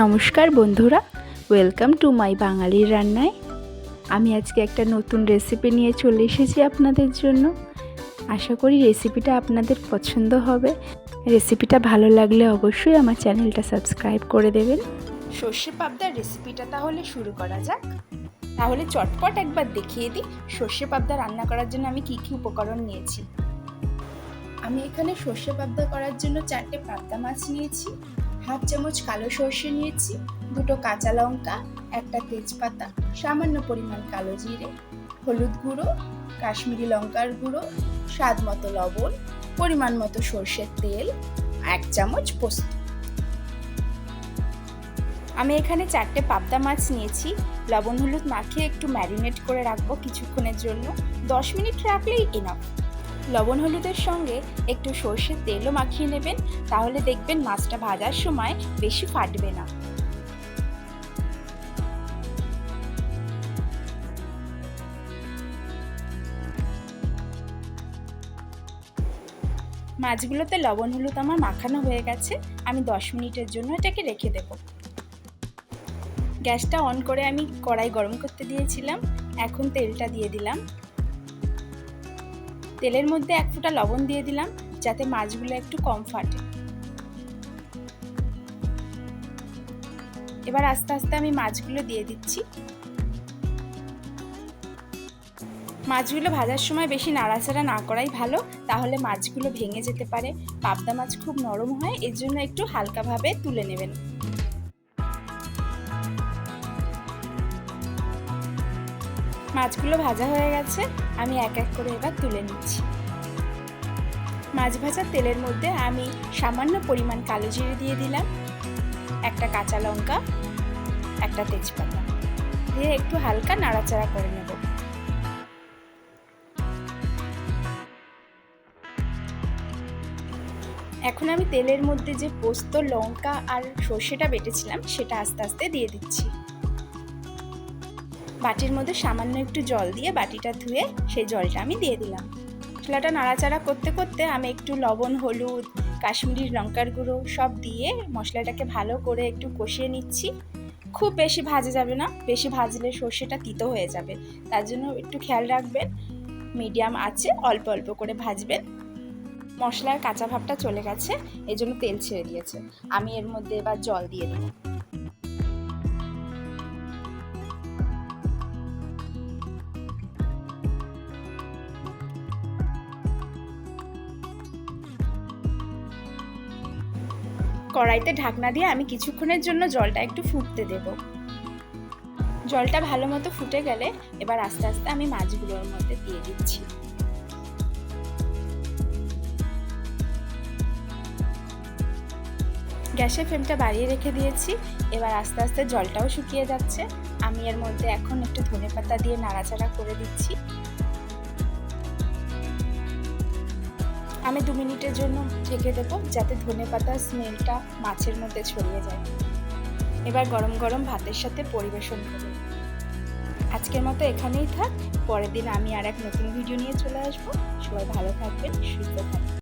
নমস্কার বন্ধুরা welcome to my বাঙালির রান্নায়। আমি আজকে একটা নতুন রেসিপি নিয়ে চলে এসেছি আপনাদের জন্য। আশা করি রেসিপিটা আপনাদের পছন্দ হবে। রেসিপিটা ভালো লাগলে অবশ্যই আমার চ্যানেলটা সাবস্ক্রাইব করে দেবেন। সর্ষে পাবদার রেসিপিটা তাহলে শুরু করা যাক। তাহলে চটপট একবার দেখিয়ে দিই সর্ষে পাবদা রান্না করার জন্য আমি কী কী উপকরণ নিয়েছি। আমি এখানে সর্ষে পাবদা করার জন্য চারটে পাবদা মাছ নিয়েছি। হাফ চামচ কালো সর্ষে নিয়েছি, দুটো কাঁচা লঙ্কা, একটা তেজপাতা, সামান্য পরিমাণ কালো জিরে, হলুদ গুঁড়ো, কাশ্মীরি লঙ্কার গুঁড়ো, স্বাদ মতো লবণ, পরিমাণ মতো সর্ষের তেল, এক চামচ পোস্ত। আমি এখানে চারটে পাবদা মাছ নিয়েছি, লবণ হলুদ মাখিয়ে একটু ম্যারিনেট করে রাখব কিছুক্ষণের জন্য। দশ মিনিট রাখলেই এনাফ লবণ হলুদের সঙ্গে একটু সর্ষের তেলও মাখিয়ে নেবেন, তাহলে দেখবেন মাছটা ভাজার সময় বেশি ফাটবে না। মাছগুলোতে লবণ হলুদ আমার মাখানো হয়ে গেছে, আমি দশ মিনিটের জন্য এটাকে রেখে দেব। গ্যাসটা অন করে আমি কড়াই গরম করতে দিয়েছিলাম, এখন তেলটা দিয়ে দিলাম। তেলের মধ্যে এক ফোঁটা লবণ দিয়ে দিলাম, যাতে মাছগুলো একটু কম ফাটে। এবার আস্তে আস্তে আমি মাছগুলো দিয়ে দিচ্ছি। মাছগুলো ভাজার সময় বেশি নাড়াচাড়া না করাই ভালো, তাহলে মাছগুলো ভেঙে যেতে পারে। পাবদা মাছ খুব নরম হয়, এর জন্য একটু হালকাভাবে তুলে নেবেন। মাছগুলো ভাজা হয়ে গেছে, আমি এক এক করে এবার তুলে নিচ্ছি। মাছ ভাজার তেলের মধ্যে আমি সামান্য পরিমাণ কালো জিরে দিয়ে দিলাম, একটা কাঁচা লঙ্কা, একটা তেজপাতা। দিয়ে একটু হালকা নাড়াচাড়া করে নেব। এখন আমি তেলের মধ্যে যে পোস্ত, লঙ্কা আর সর্ষেটা বেটেছিলাম, সেটা আস্তে আস্তে দিয়ে দিচ্ছি। বাটির মধ্যে সামান্য একটু জল দিয়ে বাটিটা ধুয়ে সেই জলটা আমি দিয়ে দিলাম। মশলাটা নাড়াচাড়া করতে করতে আমি একটু লবণ, হলুদ, কাশ্মীরি লঙ্কার গুঁড়ো সব দিয়ে মশলাটাকে ভালো করে একটু কষিয়ে নিচ্ছি। খুব বেশি ভাজা যাবে না, বেশি ভাজলে সর্ষেটা তিতো হয়ে যাবে। তার জন্য একটু খেয়াল রাখবেন, মিডিয়াম আছে অল্প অল্প করে ভাজবেন। মশলার কাঁচা ভাবটা চলে গেছে এই জন্য তেল ছেড়ে দিয়েছে। আমি এর মধ্যে এবার জল দিয়ে দেবো। কড়াইতে ঢাকনা দিয়ে আমি কিছুক্ষণের জন্য জলটা একটু ফুটতে দেব। জলটা ভালো মতো ফুটে গেলে এবার আস্তে আস্তে আমি মাছগুলোর মধ্যে দিয়ে দিচ্ছি। গ্যাসের ফ্লেমটা বাড়িয়ে রেখে দিয়েছি। এবার আস্তে আস্তে জলটাও শুকিয়ে যাচ্ছে। আমি এর মধ্যে এখন একটু ধনে পাতা দিয়ে নাড়াচাড়া করে দিচ্ছি। আমি দু মিনিটের জন্য ঢেকে দেবো যাতে ধনে পাতার স্মেলটা মাছের মধ্যে ছড়িয়ে যায়। এবার গরম গরম ভাতের সাথে পরিবেশন করব আজকের মতো এখানেই থাক। পরের দিন আমি আর এক নতুন ভিডিও নিয়ে চলে আসব। সবাই ভালো থাকবেন, সুস্থ থাকবেন।